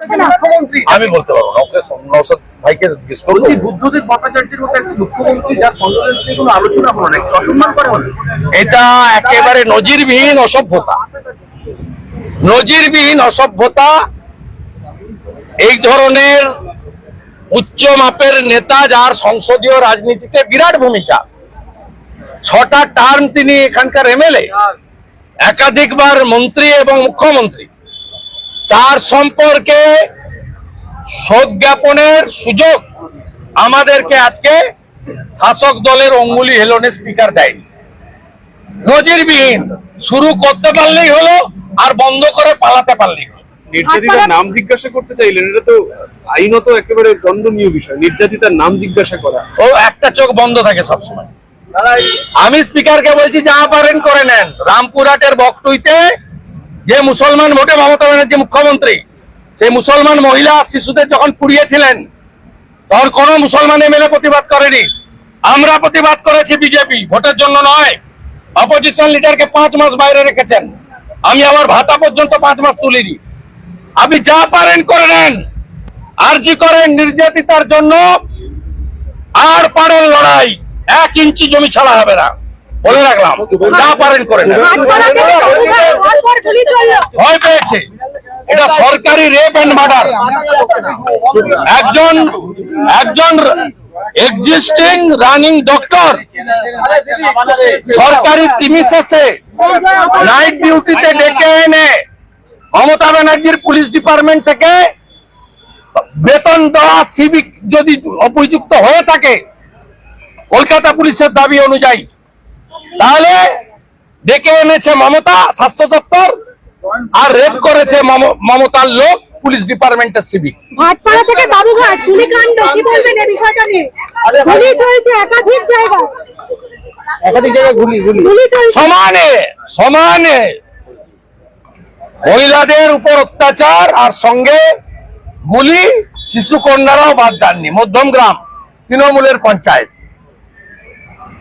যাচ্ছে না। মুখ্যমন্ত্রী। আমি বলতে পারব না। ওকে নৌসাদ ভাইকে জিজ্ঞেস করুন বলছি বুদ্ধদেব ভট্টাচার্যের মতো একটি মুখ্যমন্ত্রী যার কন্ডোলেন্স কোনো আলোচনা হলো না অসম্মান করে হলো এটা একেবারে নজিরবিহীন অসভ্যতা। নজিরবিহীন অসভ্যতা। এই ধরনের উচ্চ মাপের নেতা যার সংসদীয় রাজনীতিতে বিরাট ভূমিকা। ছটা টার্ম তিনি এখানকার এমএলএ একাধিকবার মন্ত্রী এবং মুখ্যমন্ত্রী। তার সম্পর্কে শোক জ্ঞাপনের সুযোগ আমাদেরকে আজকে শাসক দলের অঙ্গুলি হেলনে স্পিকার দেয়নি। নজিরবিহীন শুরু করতে পারলেই হলো আর বন্ধ করে পালাতে পারলেই হলো। নির্যাতিতার নাম জিজ্ঞাসা করতে চাইলেন এটা তো আইনত একেবারে দণ্ডনীয় বিষয় নির্যাতিতার নাম জিজ্ঞাসা করা। ও একটা চোখ বন্ধ থাকে সবসময়। আমি স্পিকারকে বলছি যা পারেন করে নেন। রামপুরহাটের বকটুইতে যে মুসলমান ভোটে মমতা ব্যানার্জি মুখ্যমন্ত্রী, সেই মুসলমান মহিলা শিশুদের যখন পুড়িয়েছিলেন, তখন কোন মুসলমান এমএলএ প্রতিবাদ করেনি। আমরা প্রতিবাদ করেছি বিজেপি, ভোটের জন্য নয়। অপোজিশন লিডারকে পাঁচ মাস বাইরে রেখেছেন। আমি আমার ভাতা পর্যন্ত পাঁচ মাস তুলিনি। আপনি যা পারেন করে নেন। আরজি করেন নির্যাতিতার জন্য। আর পারেন লড়াই। এক ইঞ্চি জমি ছাড়া হবে না। বলে রাখলাম যা পারেন করে নেন ভাটপাড়া থেকে বাবুঘাট পরপর গুলি চলল ভয় পেয়েছে। এটা সরকারি রেপ এন্ড মার্ডার একজন একজন এক্সিস্টিং রানিং ডক্টর সরকারি প্রিমিসেসে নাইট ডিউটিতে ডেকে এনে মমতা ব্যানার্জির পুলিশ ডিপার্টমেন্ট থেকে বেতন দেওয়া সিভিক যদি অভিযুক্ত হয়ে থাকে কলকাতা পুলিশের দাবি অনুযায়ী তাহলে ডেকে এনেছে মমতা স্বাস্থ্য দপ্তর আর রেপ করেছে মমতার লোক পুলিশ ডিপার্টমেন্টের সিভিক ভাটপাড়া থেকে বাবুঘাট গুলিকাণ্ড কি বলবেন এই বিষয়টা নিয়ে? গুলি চলছে একাধিক জায়গায়। একাধিক জায়গায় গুলি গুলি গুলি সমানে সমানে মহিলাদের উপর অত্যাচার আর সঙ্গে গুলি শিশু কন্যারাও বাদ যাননি। মধ্যমগ্রাম তৃণমূলের পঞ্চায়েত।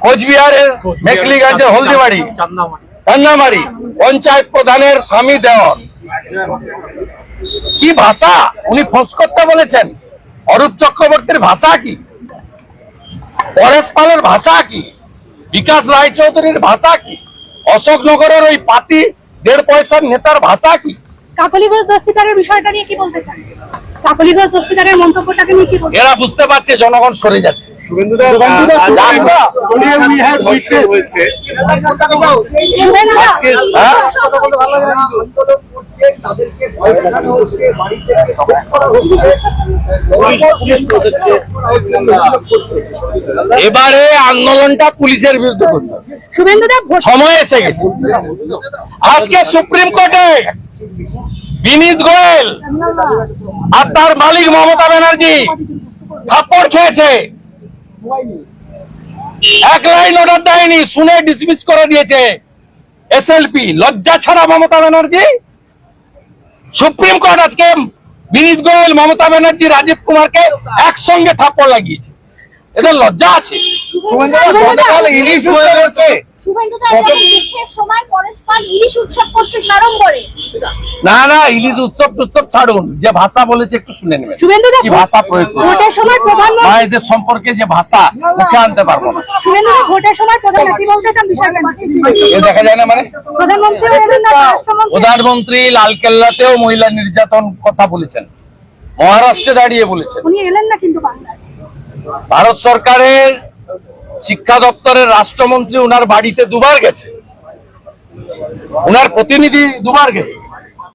কোচবিহারের মেকলিগঞ্জের হলদিবাড়ি। চান্নামারি পঞ্চায়েত প্রধানের স্বামী দেওয়ার কি ভাষা? উনি ফোঁস করতে বলেছেন। অরূপ চক্রবর্তীর ভাষা কি? পরেশ পালের ভাষা কি? বিকাশ রায়চৌধুরীর ভাষা কি? অশোকনগরের ওই পাতি দেড় পয়সার নেতার ভাষা কি? কাকলি ঘোষ দস্তিদারের বিষয়টা নিয়ে কি বলতে চান? কাকলি ঘোষ দস্তিদারের মন্তব্যটাকে নিয়ে কি এরা বুঝতে পারছে জনগণ সরে যাচ্ছে। এবারে আন্দোলনটা পুলিশের বিরুদ্ধে সময় এসে গেছে। আজকে সুপ্রিম কোর্টে বিনীত গোয়েল আর তার মালিক মমতা ব্যানার্জি থাপ্পড় খেয়েছে। এক লাইন অর্ডার দেয়নি শুনে ডিসমিস করে দিয়েছে এসএলপি লজ্জা ছাড়া মমতা ব্যানার্জি? সুপ্রিম কোর্ট আজকে বিনীত গোয়েল মমতা ব্যানার্জি রাজীব কুমারকে একসঙ্গে থাপ্পড় লাগিয়েছে। এদের লজ্জা আছে। গতকাল ইলিশ উৎসব হচ্ছে শুভেন্দুদা এটা ইলিশের সময় পরেশ পাল ইলিশ উৎসব করছে সাড়ম্বরে না না ইলিশ উৎসব টুৎসব ছাড়ুন। যে ভাষা বলেছে একটু শুনে নেবেন। কি ভাষা প্রয়োগ করবে প্রধানমন্ত্রী মায়েদের সম্পর্কে যে ভাষা মুখে আনতে পারব না। শুভেন্দুদা ভোটের সময় প্রধান কি বলতে চান বিষয়টা? এ দেখা যায় না মানে? প্রধানমন্ত্রী এলেন না রাষ্ট্রমন্ত্রী প্রধানমন্ত্রী লালকেল্লাতেও মহিলা নির্যাতন কথা বলেছেন। মহারাষ্ট্রে দাঁড়িয়ে বলেছেন। উনি এলেন না কিন্তু বাংলায়। ভারত সরকারের শিক্ষা দপ্তরের রাষ্ট্রমন্ত্রী উনার বাড়িতে দুবার গেছে। উনার প্রতিনিধি দুবার গেছে।